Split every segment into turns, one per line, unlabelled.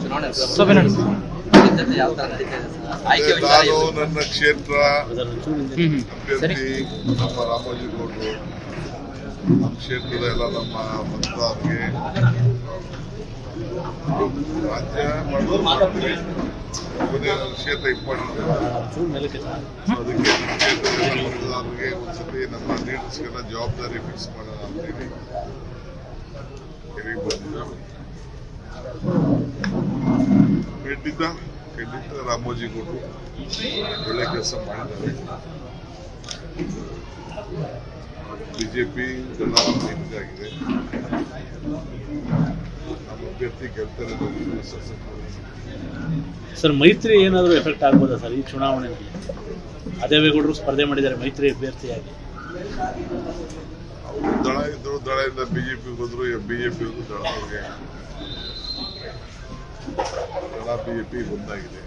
ನಾನು? ನನ್ನ ಕ್ಷೇತ್ರ. ಅಭ್ಯರ್ಥಿ ನಮ್ಮ ರಾಮೋಜಿಗೌಡರು. ನಮ್ಮ ಕ್ಷೇತ್ರದ ಎಲ್ಲ ನಮ್ಮ ಮತದಾರರಿಗೆ ರಾಜ್ಯ ನನ್ನ ಕ್ಷೇತ್ರ ಇಂಪಾರ್ಟೆಂಟ್ ಅದಕ್ಕೆ ನಮ್ಮ ಕ್ಷೇತ್ರದ ಮತದಾರರಿಗೆ ಒಂದ್ಸತಿ ನಮ್ಮ ಲೀಡರ್ಸ್ಗೆಲ್ಲ ಜವಾಬ್ದಾರಿ ಫಿಕ್ಸ್ ಮಾಡೋಣ ಅಂತೇಳಿ ಹೇಳಿ ಬಂದಿದ್ದೇವೆ ಖಂಡಿತ ಖಂಡಿತ ರಾಮೋಜಿಗೌಡರು ಒಳ್ಳೆ ಕೆಲಸ ಮಾಡಿದ್ದಾರೆ. ಬಿಜೆಪಿ ದಳ ಆಗಿದೆ ನಮ್ಮ ಅಭ್ಯರ್ಥಿ ಗೆಲ್ತಾರೆ.
ಸರ್. ಮೈತ್ರಿ ಏನಾದರೂ ಎಫೆಕ್ಟ್ ಆಗ್ಬೋದಾ ಸರ್ ಈ ಚುನಾವಣೆಯಲ್ಲಿ ಅದೇವೇಗೌಡರು ಸ್ಪರ್ಧೆ ಮಾಡಿದ್ದಾರೆ ಮೈತ್ರಿ ಅಭ್ಯರ್ಥಿಯಾಗಿ.
ಅವರು ದಳ ಇದ್ರು ದಳದಿಂದ ಬಿಜೆಪಿ ಹೋದ್ರು ಬಿಜೆಪಿ ಹೋದ್ರು ದಳದವ್ರಿಗೆ ದಳ ಪಿ ಒಂದಾಗಿದೆ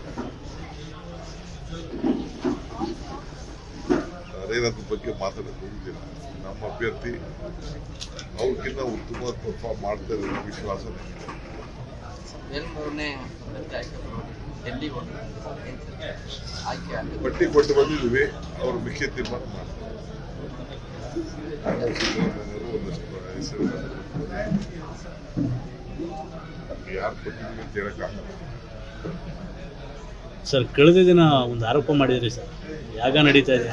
ರೈತರ ಬಗ್ಗೆ ಮಾತಾಡಕ್ಕೆ ಹೋಗುದಿಲ್ಲ ನಮ್ಮ ಅಭ್ಯರ್ಥಿ ಅವ್ರಿಗಿಂತ ಉತ್ತಮ ಪರ್ಫಾರ್ಮ್ ಮಾಡ್ತಾರೆ ವಿಶ್ವಾಸ
ಬಟ್ಟಿ
ಪಟ್ಟಿ ಕೊಟ್ಟು ಬಂದಿದ್ವಿ ಅವ್ರು ಮುಖ್ಯ ತೀರ್ಮಾನ ಮಾಡ್ತಾರೆ ನಾನು ಸಿದ್ದರಾಮಯ್ಯನವರು ಒಂದಷ್ಟು ಹೆಸರು ಯಾರು ಕೊಟ್ಟಿದ್ದೀವಿ ಅಂತ ಹೇಳಕ್ಕಾಗಲ್ಲ
ಸರ್ ಕಳೆದ ದಿನ ಒಂದು ಆರೋಪ ಮಾಡಿದ್ರಿ ಸರ್. ಯಾಗ ನಡೀತಾ ಇದೆ?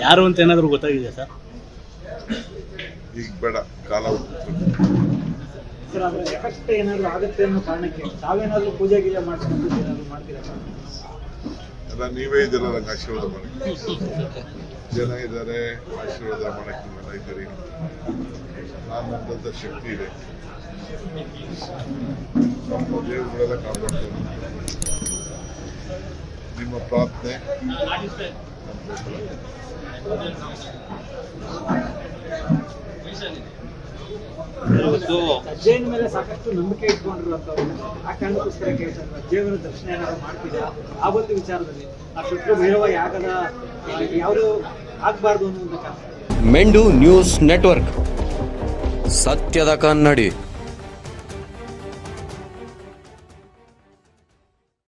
ಯಾರು ಅಂತ ಏನಾದರೂ ಗೊತ್ತಾಗಿದೆ ಸರ್?
ಈಗ ಬೇಡ ಕಾಲ
ಸರ್ ಅದರ ಎಫೆಕ್ಟ್ ಏನಾದ್ರು ಆಗುತ್ತೆ ಅನ್ನೋ ಕಾರಣಕ್ಕೆ ತಾವೇನಾದ್ರೂ ಪೂಜೆ ಗೀಜೆ ಮಾಡಿಸ್ಕೊಂಡು ಏನಾದ್ರು ಮಾಡ್ತೀರಾ ಸರ್?
ಎಲ್ಲ ನೀವೇ ಇದ್ದೀರ ನಂಗೆ ಆಶೀರ್ವಾದ ಮಾಡಿ ಜನ ಇದ್ದಾರೆ ಆಶೀರ್ವಾದ ಮಾಡಕ್ಕೆ ನೀವೆಲ್ಲ ಇದ್ದೀರಿ ನಾನು ಶಕ್ತಿ ಇದೆ. ನಮ್ಮ ಕಾಪಾಡ್ತೇವೆ. ನಿಮ್ಮ ಪ್ರಾರ್ಥನೆ.
ಅಜ್ಜಯನ ಮೇಲೆ ಸಾಕಷ್ಟು ನಂಬಿಕೆ ಇಟ್ಕೊಂಡಿರುವಂತವ್ರು ಆ ಕಾರಣಕ್ಕೋಸ್ಕರ ಕೇಳ್ತಾರೆ. ದರ್ಶನ ಏನಾದ್ರು ಮಾಡ್ತಿದ್ಯಾ? ಆ ಒಂದು ವಿಚಾರದಲ್ಲಿ ಆ ಶುಕ್ರ ಭೈರವ ಯಾಗದ ಯಾರು ಆಗ್ಬಾರ್ದು ಅನ್ನುವಂತ
ಮೆಂಡು ನ್ಯೂಸ್ ನೆಟ್ವರ್ಕ್. ಸತ್ಯದ ಕನ್ನಡಿ.